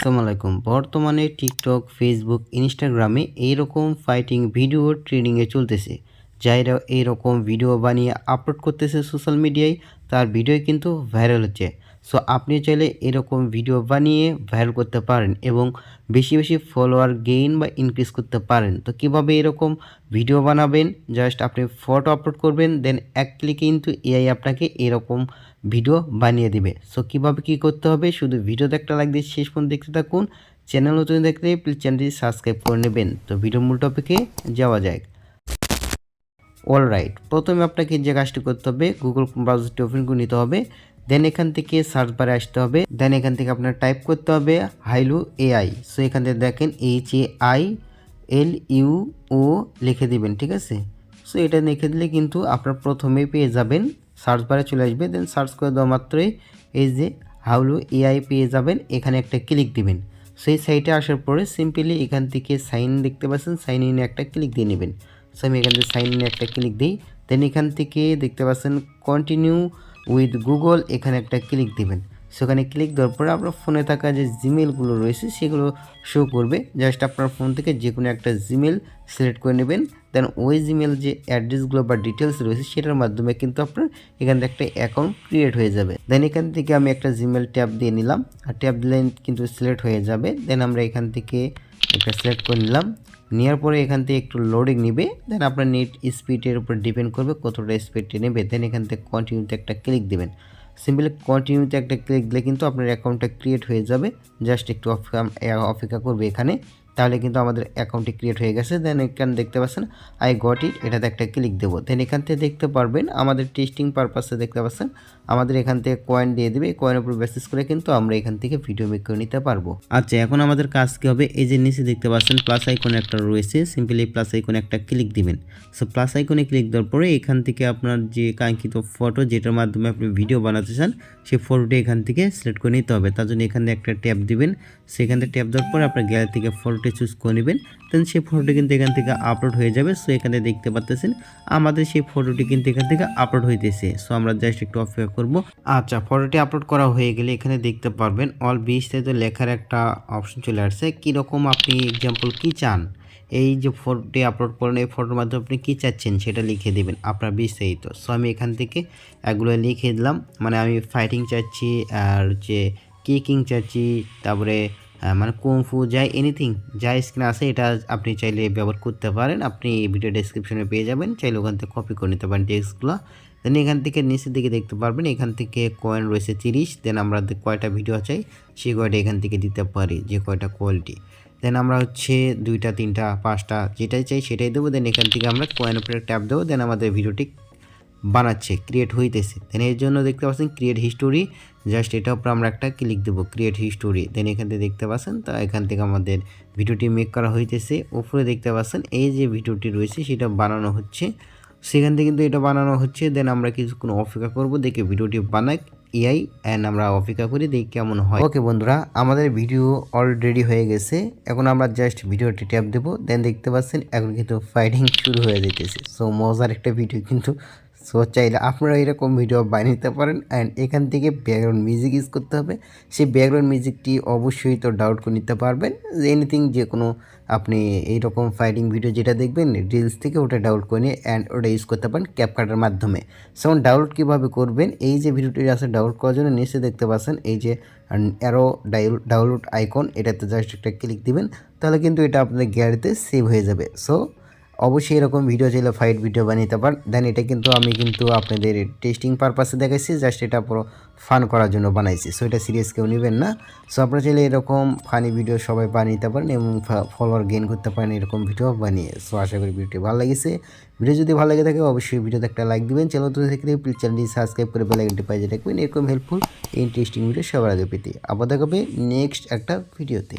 আসসালামু আলাইকুম। বর্তমানে টিকটক, ফেসবুক, ইনস্টাগ্রামে এইরকম ফাইটিং ভিডিও ট্রেনিংয়ে চলতেছে। যাইরা এইরকম ভিডিও বানিয়ে আপলোড করতেছে সোশ্যাল মিডিয়ায় তার ভিডিও কিন্তু ভাইরাল হচ্ছে। সো আপনি চাইলে এরকম ভিডিও বানিয়ে ভাইরাল করতে পারেন এবং বেশি বেশি ফলোয়ার গেইন বা ইনক্রিজ করতে পারেন। তো কীভাবে এরকম ভিডিও বানাবেন? জাস্ট আপনি ফটো আপলোড করবেন দেন এক ক্লিকে কিন্তু এআই আপনাকে এরকম ভিডিও বানিয়ে দিবে। সো কীভাবে কি করতে হবে? শুধু ভিডিওতে একটা লাইক শেষ পর্যন্ত দেখতে থাকুন। চ্যানেল নতুন দেখতে প্লিজ চ্যানেলটি সাবস্ক্রাইব করে নেবেন। তো ভিডিও মূল টপিকে যাওয়া যায় অল রাইট প্রথমে আপনাকে যে কাজটি করতে হবে গুগল ব্রাউজারটি ওপেন করে নিতে হবে। দেন এখান থেকে সার্চ বারে আসতে হবে। দেন এখান থেকে আপনার টাইপ করতে হবে হাইলু এআই সো এখান থেকে দেখেন H A I L U O লিখে দিবেন, ঠিক আছে? সো এটা লিখে দিলে কিন্তু আপনার প্রথমেই পেয়ে যাবেন সার্চ বারে চলে আসবে। দেন সার্চ করে দেওয়া মাত্রই এই যে হাউলু এআই পেয়ে যাবেন। এখানে একটা ক্লিক দিবেন। সেই সাইটে আসার পরে সিম্পলি এখান থেকে সাইন দেখতে পাচ্ছেন সাইন ইনে একটা ক্লিক দিয়ে নেবেন। সো আমি এখান থেকে সাইন ইনে একটা ক্লিক দিই। দেন এখান থেকে দেখতে পাচ্ছেন কন্টিনিউ উইথ গুগল এখানে একটা ক্লিক দিবেন। সেখানে ক্লিক দেওয়ার পরে আপনার ফোনে থাকা যে জিমেলগুলো রয়েছে, সেগুলো শো করবে। জাস্ট আপনার ফোন থেকে যে কোনো একটা জিমেল সিলেক্ট করে নেবেন। দেন ওই জিমেল যে অ্যাড্রেসগুলো বা ডিটেলস রয়েছে, সেটার মাধ্যমে কিন্তু আপনার এখান থেকে একটা অ্যাকাউন্ট ক্রিয়েট হয়ে যাবে। দেন এখান থেকে আমি একটা জিমেল ট্যাব দিয়ে নিলাম। আর ট্যাব দিলে কিন্তু সিলেক্ট হয়ে যাবে। দেন আমরা এখান থেকে একটা সিলেক্ট করে নিলাম। নেওয়ার পরে এখান থেকে একটু লোডিং নেবে দেন আপনার নেট স্পিডের উপর ডিপেন্ড করবে কতটা স্পিডটি নেবে দেন এখান থেকে কন্টিনিউতে একটা ক্লিক দেবেন। সিম্পলি কন্টিনিউতে একটা ক্লিক দিলে কিন্তু আপনার অ্যাকাউন্টটা ক্রিয়েট হয়ে যাবে জাস্ট একটু অপেক্ষা করবে এখানে। তাহলে কিন্তু আমাদের অ্যাকাউন্টটি ক্রিয়েট হয়ে গেছে। দেন এখানে দেখতে পাচ্ছেন আই গট ইট এটাতে একটা ক্লিক দেবো। দেন এখান থেকে দেখতে পারবেন, আমাদের টেস্টিং পারপাসে দেখতে পাচ্ছেন, আমাদের এখান থেকে কয়েন দিয়ে দেবে। কয়েনের উপর বেসিস করে কিন্তু আমরা এখান থেকে ভিডিও মেক করে নিতে পারব। আচ্ছা এখন আমাদের কাজ কী হবে? এই যে নিচে দেখতে পাচ্ছেন প্লাস আইকন একটা রয়েছে। সিম্পলি প্লাস আইকনে একটা ক্লিক দিবেন। সো প্লাস আইকনে ক্লিক দেওয়ার পরে এখান থেকে আপনার যে কাঙ্ক্ষিত ফটো যেটার মাধ্যমে আপনি ভিডিও বানাতে চান, সেই ফটোটি এখান থেকে সিলেক্ট করে নিতে হবে। তার জন্য এখানে একটা ট্যাপ দিবেন। সেখান থেকে ট্যাপ দেওয়ার পরে আপনার গ্যালারি থেকে ফটোটি চুজ করে নেবেন দেন সেই ফটোটি কিন্তু এখান থেকে আপলোড হয়ে যাবে। সো এখানে দেখতে পাচ্ছেন আমাদের সেই ফটোটি কিন্তু এখান থেকে আপলোড হইতেছে। সো আমরা জাস্ট একটু অপেক্ষা করব। আচ্ছা ফটোটি আপলোড করা হয়ে গেলে এখানে দেখতে পারবেন অল বিস্তারিত লেখার একটা অপশন চলে আসছে। কীরকম আপনি এক্সাম্পল কি চান? এই যে ফটোটি আপলোড করেন, এই ফটোর মাধ্যমে আপনি কী চাচ্ছেন সেটা লিখে দেবেন আপনার বিস্তারিত। সো আমি এখান থেকে এগুলো লিখে দিলাম। মানে আমি ফাইটিং চাচ্ছি, আর হচ্ছে কিকিং চাচ্ছি, তারপরে মানে কুমফু যাই এনিথিং যা স্ক্রিনে আছে, এটা আপনি চাইলে ব্যবহার করতে পারেন। আপনি ভিডিও ডেসক্রিপশনে পেয়ে যাবেন, চাইলে ওখান থেকে কপি করে নিতে পারেন টেক্সটগুলো দেন এখান থেকে নিচের দিকে দেখতে পারবেন, এখান থেকে কয়েন রয়েছে তিরিশ দেন আমরা কয়টা ভিডিও চাই সেই কয়টা এখান থেকে দিতে পারি, যে কয়টা কোয়ালিটি দেন আমরা হচ্ছে দুইটা, তিনটা, পাঁচটা, যেটাই চাই সেটাই দেবো। দেন এখান থেকে আমরা কয়েন উপরে ট্যাপ দেবো। দেন আমাদের ভিডিওটি বানাচ্ছে ক্রিয়েট হইতেছে। দেন এর জন্য দেখতে পাচ্ছেন ক্রিয়েট হিস্টোরি জাস্ট এটার উপর আমরা একটা ক্লিক দেবো ক্রিয়েট হিস্টোরি দেন এখান থেকে দেখতে পাচ্ছেন, তো এখান থেকে আমাদের ভিডিওটি মেক করা হইতেছে। উপরে দেখতে পাচ্ছেন, এই যে ভিডিওটি রয়েছে, সেটা বানানো হচ্ছে। সেখান থেকে কিন্তু এটা বানানো হচ্ছে। দেন আমরা কিছুক্ষণ অপেক্ষা করব, দেখে ভিডিওটি বানাক এআই অ্যান্ড আমরা অপেক্ষা করি, দেখি কেমন হয়। ওকে বন্ধুরা, আমাদের ভিডিও অলরেডি হয়ে গেছে। এখন আমরা জাস্ট ভিডিওটি ট্যাপ দেবো। দেন দেখতে পাচ্ছেন, এখন কিন্তু ফাইটিং শুরু হয়ে যেতেছে সো মজার একটা ভিডিও কিন্তু সো চাইলে আপনারা এরকম ভিডিও বানিয়ে নিতে পারেন অ্যান্ড এখান থেকে ব্যাকগ্রাউন্ড মিউজিক ইউজ করতে হবে। সেই ব্যাকগ্রাউন্ড মিউজিকটি অবশ্যই তো ডাউট করে নিতে পারবেন। এনিথিং যে কোনো আপনি এইরকম ফাইটিং ভিডিও যেটা দেখবেন রিলস থেকে ওটা ডাউনলোড করে নিয়ে অ্যান্ড ওটা ইউজ করতে পারেন ক্যাপকার্টের মাধ্যমে। সেমন ডাউনলোড কীভাবে করবেন? এই যে ভিডিওটি আছে ডাউনলোড করার জন্য নিচে দেখতে পাচ্ছেন, এই যে অ্যারো ডাউনলোড আইকন এটাতে জাস্ট একটা ক্লিক দিবেন, তাহলে কিন্তু এটা আপনাদের গ্যালারিতে সেভ হয়ে যাবে। সো অবশ্যই এরকম ভিডিও চাইলে ফাইট ভিডিও বানিয়ে পারেন। দেন এটা কিন্তু আমি কিন্তু আপনাদের টেস্টিং পারপাসে দেখাইছি জাস্ট এটা পুরো ফান করার জন্য বানাইছি। সো এটা সিরিয়াস কেউ নেবেন না। সো আপনারা চাইলে এরকম ফানি ভিডিও সবাই বানিয়ে পারেন এবং ফলোয়ার গেইন করতে পারেন এরকম ভিডিও বানিয়ে। সো আশা করি ভিডিওটি ভালো লেগেছে। ভিডিও যদি ভালো লাগে থাকে, অবশ্যই ভিডিওতে একটা লাইক দিবেন। চ্যানেল থেকে প্লিজ চ্যানেলটি সাবস্ক্রাইব করে বেলাইকনটি পাই রাখবেন এরকম হেল্পফুল ইন্টারেস্টিং ভিডিও সবার আগে পেতে। আবার দেখাবে নেক্সট একটা ভিডিওতে